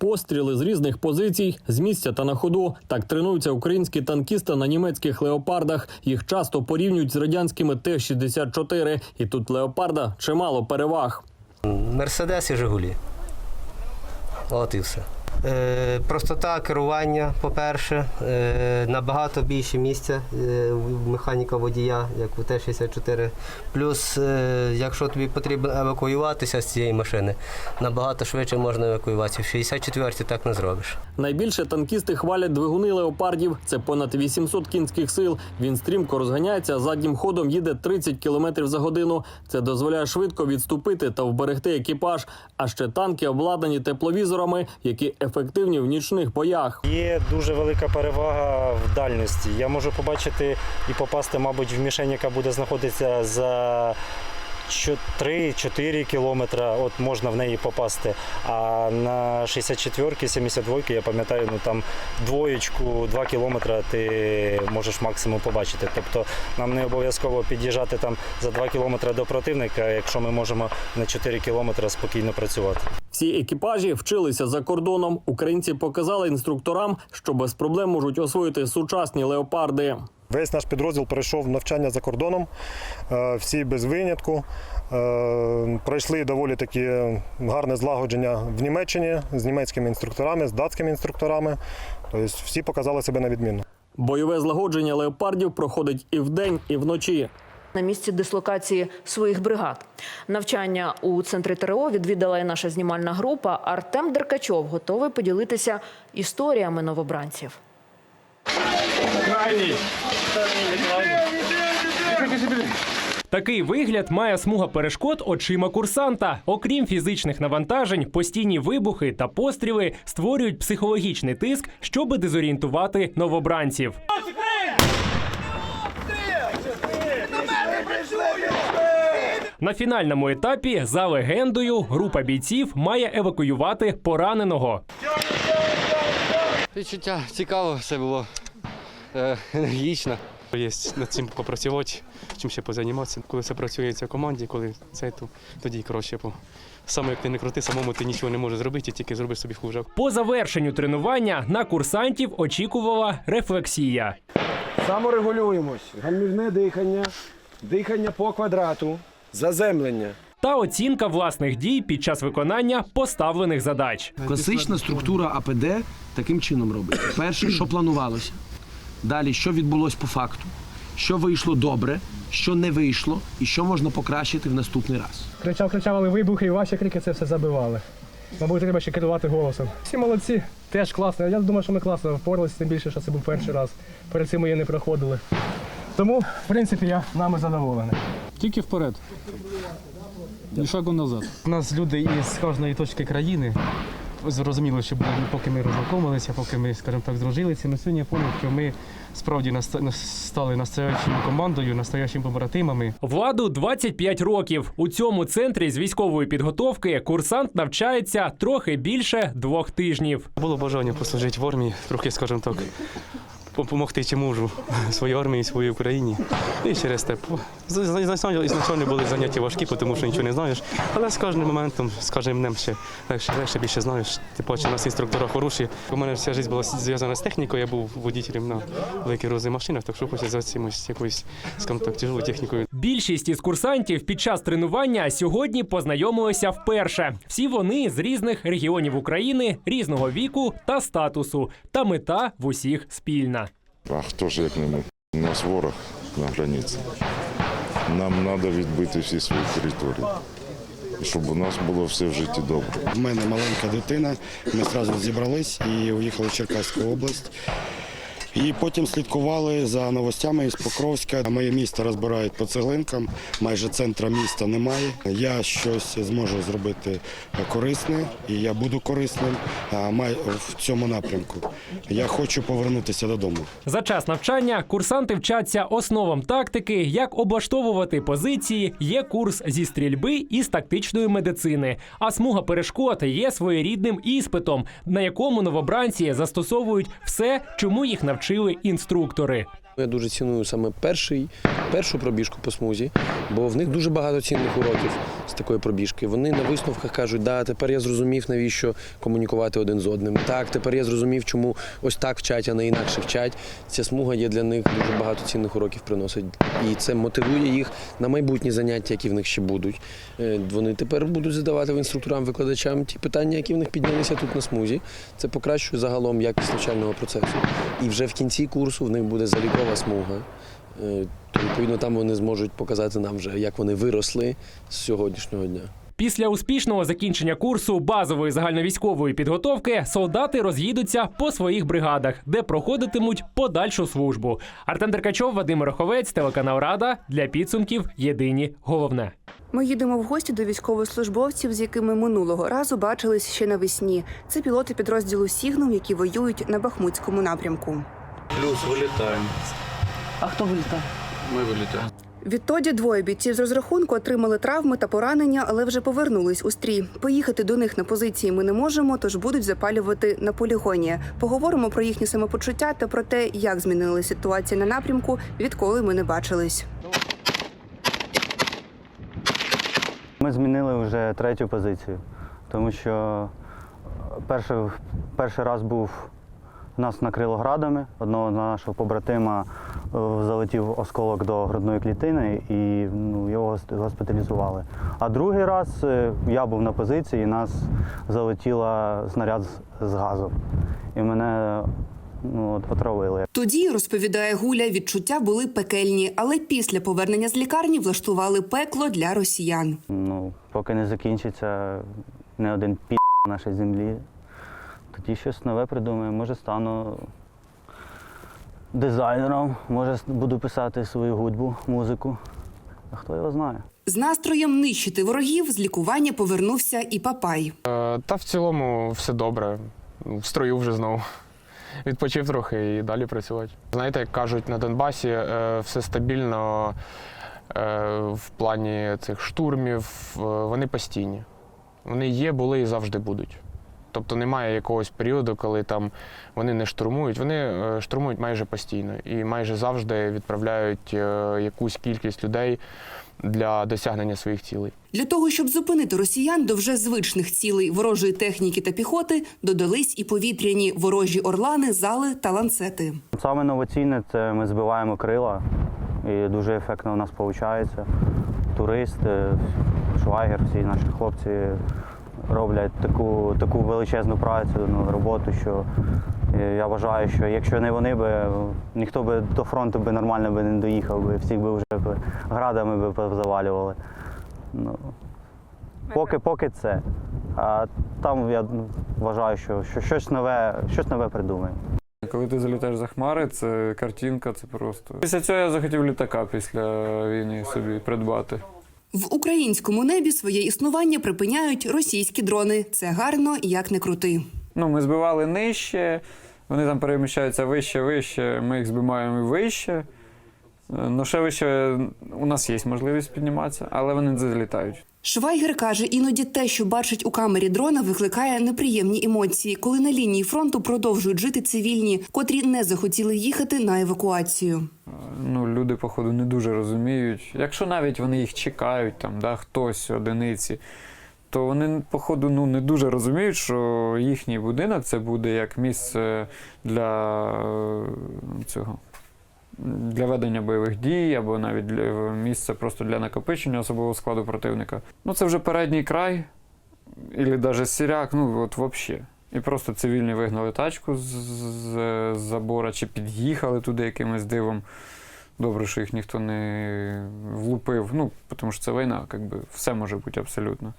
Постріли з різних позицій, з місця та на ходу. Так тренуються українські танкісти на німецьких леопардах. Їх часто порівнюють з радянськими Т-64. І тут леопарда чимало переваг. Мерседес і Жигулі. От і все. Е, простота керування, по-перше, е, набагато більше місця е, в механіка водія, як у Т-64. Плюс, якщо тобі потрібно евакуюватися з цієї машини, набагато швидше можна евакуюватися. В 64-й так не зробиш. Найбільше танкісти хвалять двигуни леопардів. Це понад 800 кінських сил. Він стрімко розганяється, заднім ходом їде 30 км за годину. Це дозволяє швидко відступити та вберегти екіпаж. А ще танки обладнані тепловізорами, які ефективні в нічних боях. Є дуже велика перевага в дальності. Я можу побачити і попасти, мабуть, в мішень, яка буде знаходитися за 3-4 кілометра, от можна в неї попасти. А на 64-ки, 72-ки, я пам'ятаю, ну там двоєчку, 2 кілометра ти можеш максимум побачити. Тобто нам не обов'язково під'їжджати там за 2 кілометри до противника, якщо ми можемо на 4 кілометри спокійно працювати. Всі екіпажі вчилися за кордоном. Українці показали інструкторам, що без проблем можуть освоїти сучасні леопарди. Весь наш підрозділ пройшов навчання за кордоном, е, всі без винятку. Е, Пройшли доволі таки гарне злагодження в Німеччині з німецькими інструкторами, з датськими інструкторами. Тобто всі показали себе на відмінно. Бойове злагодження леопардів проходить і вдень, і вночі. На місці дислокації своїх бригад. Навчання у центрі ТРО відвідала і наша знімальна група. Артем Деркачов готовий поділитися історіями новобранців. Такий вигляд має смуга перешкод очима курсанта. Окрім фізичних навантажень, постійні вибухи та постріли створюють психологічний тиск, щоби дезорієнтувати новобранців. На фінальному етапі, за легендою, група бійців має евакуювати пораненого. Відчуття цікаво, все було е, енергічно. Є над цим попрацювати, чим ще позайматися. Коли все працюється в команді, коли це, то тоді коротше, по саме як ти не крути, самому ти нічого не можеш зробити, тільки зробиш собі хуже. По завершенню тренування на курсантів очікувала рефлексія. Саморегулюємось. Гальмівне дихання, дихання по квадрату, заземлення. та оцінка власних дій під час виконання поставлених задач. Класична структура АПД таким чином робить. Перше, що планувалося. Далі, що відбулось по факту, що вийшло добре, що не вийшло, і що можна покращити в наступний раз. Кричав, кричав, але вибухи і ваші крики це все забивали. Мабуть, треба ще керувати голосом. Всі молодці, теж класно. Я думаю, що ми класно впоралися, тим більше, що це був перший раз. Перед цим ми її не проходили. Тому, в принципі, я нами задоволений. Тільки вперед. Ні шагу назад. У нас люди із кожної точки країни. Зрозуміло, що було, поки ми роззнакомилися, поки ми, скажімо так, здружилися. На сьогодні я зрозумів, що ми справді стали настоящою командою, настоящими побратимами. Владу 25 років. У цьому центрі з військової підготовки курсант навчається трохи більше двох тижнів. Було бажання послужити в армії, трохи, скажімо так, допомогти чи можу своїй армії, своїй Україні. І через те ізначально ізначально були заняття важкі, тому що нічого не знаєш. Але з кожним моментом, з кожним днем ще легше, легше більше знаєш. Ти бачиш, у нас інструктора хороші. У мене вся життя була зв'язана з технікою. Я був водителем на великій розі машинах, так що хочеться за цимось якоюсь, скажімо так, тяжелою технікою. Більшість із курсантів під час тренування сьогодні познайомилися вперше. Всі вони з різних регіонів України, різного віку та статусу. Та мета в усіх спільна. А хто ж як не ми? У нас ворог на границі. Нам треба відбити всі свої території. Щоб у нас було все в житті добре. В мене маленька дитина. Ми одразу зібрались і уїхали в Черкаську область. І потім слідкували за новостями із Покровська. Моє місто розбирають по цеглинкам, майже центра міста немає. Я щось зможу зробити корисне, і я буду корисним в цьому напрямку. Я хочу повернутися додому. За час навчання курсанти вчаться основам тактики, як облаштовувати позиції. Є курс зі стрільби і з тактичної медицини. А смуга перешкод є своєрідним іспитом, на якому новобранці застосовують все, чому їх навчили інструктори. Я дуже ціную саме перший, першу пробіжку по смузі, бо в них дуже багато цінних уроків з такої пробіжки. Вони на висновках кажуть, да, тепер я зрозумів, навіщо комунікувати один з одним. Так, тепер я зрозумів, чому ось так вчать, а не інакше вчать. Ця смуга є для них дуже багато цінних уроків приносить. І це мотивує їх на майбутні заняття, які в них ще будуть. Е, Вони тепер будуть задавати інструкторам, викладачам ті питання, які в них піднялися тут на смузі. Це покращує загалом якість навчального процесу. І вже в кінці курсу в них буде залікова смуга. Е, То відповідно там вони зможуть показати нам вже, як вони виросли з сьогоднішнього дня. Після успішного закінчення курсу базової загальновійськової підготовки солдати роз'їдуться по своїх бригадах, де проходитимуть подальшу службу. Артем Деркачов, Вадим Роховець, телеканал Рада для підсумків. Єдині головне. Ми їдемо в гості до військовослужбовців, з якими минулого разу бачились ще навесні. Це пілоти підрозділу Сігнум, які воюють на Бахмутському напрямку. Плюс вилітаємо. А хто вилітає? Ми вилітаємо. Відтоді двоє бійців з розрахунку отримали травми та поранення, але вже повернулись у стрій. Поїхати до них на позиції ми не можемо, тож будуть запалювати на полігоні. Поговоримо про їхні самопочуття та про те, як змінилася ситуація на напрямку, відколи ми не бачились. Ми змінили вже третю позицію, тому що перший, перший раз був нас накрило градами. Одного нашого побратима залетів осколок до грудної клітини і ну, його гос- госпіталізували. А другий раз е, я був на позиції, і нас залетіла снаряд з- з газом. І мене ну, от, отравили. Тоді розповідає Гуля, відчуття були пекельні, але після повернення з лікарні влаштували пекло для росіян. Ну, поки не закінчиться не один пі на нашій землі, тоді щось нове придумаю. Може, стану дизайнером, може, буду писати свою гудьбу, музику. А хто його знає? З настроєм нищити ворогів з лікування повернувся і Папай. Та в цілому все добре. В строю вже знову. Відпочив трохи і далі працювати. Знаєте, як кажуть на Донбасі, е, все стабільно е, в плані цих штурмів, е, вони постійні. Вони є, були і завжди будуть. Тобто немає якогось періоду, коли там вони не штурмують. Вони е, штурмують майже постійно і майже завжди відправляють е, якусь кількість людей для досягнення своїх цілей. Для того, щоб зупинити росіян до вже звичних цілей ворожої техніки та піхоти, додались і повітряні ворожі орлани, зали та ланцети. Саме новаційне це ми збиваємо крила, і дуже ефектно у нас виходить. Туристи, швайгер, всі наші хлопці роблять таку, таку величезну працю, ну, роботу, що е, я вважаю, що якщо не вони би, ніхто би до фронту би нормально би не доїхав, би, всіх би вже б градами би завалювали. Ну, поки, поки це. А там я ну, вважаю, що, що щось нове, щось нове придумаємо. Коли ти залітаєш за хмари, це картинка, це просто. Після цього я захотів літака після війни собі придбати. В українському небі своє існування припиняють російські дрони. Це гарно, як не крути. Ну, ми збивали нижче, вони там переміщаються вище, вище, ми їх збиваємо вище. Е, Ну, ще вище у нас є можливість підніматися, але вони не залітають. Швайгер каже, іноді те, що бачить у камері дрона, викликає неприємні емоції, коли на лінії фронту продовжують жити цивільні, котрі не захотіли їхати на евакуацію. Ну, люди, походу, не дуже розуміють. Якщо навіть вони їх чекають, там, да, хтось, одиниці, то вони, походу, ну, не дуже розуміють, що їхній будинок це буде як місце для е, цього. Для ведення бойових дій або навіть для місце просто для накопичення особового складу противника. Ну, це вже передній край, або навіть сіряк, ну от взагалі. І просто цивільні вигнали тачку з, з забора чи під'їхали туди якимось дивом. Добре, що їх ніхто не влупив. Ну, тому що це війна, якби все може бути абсолютно.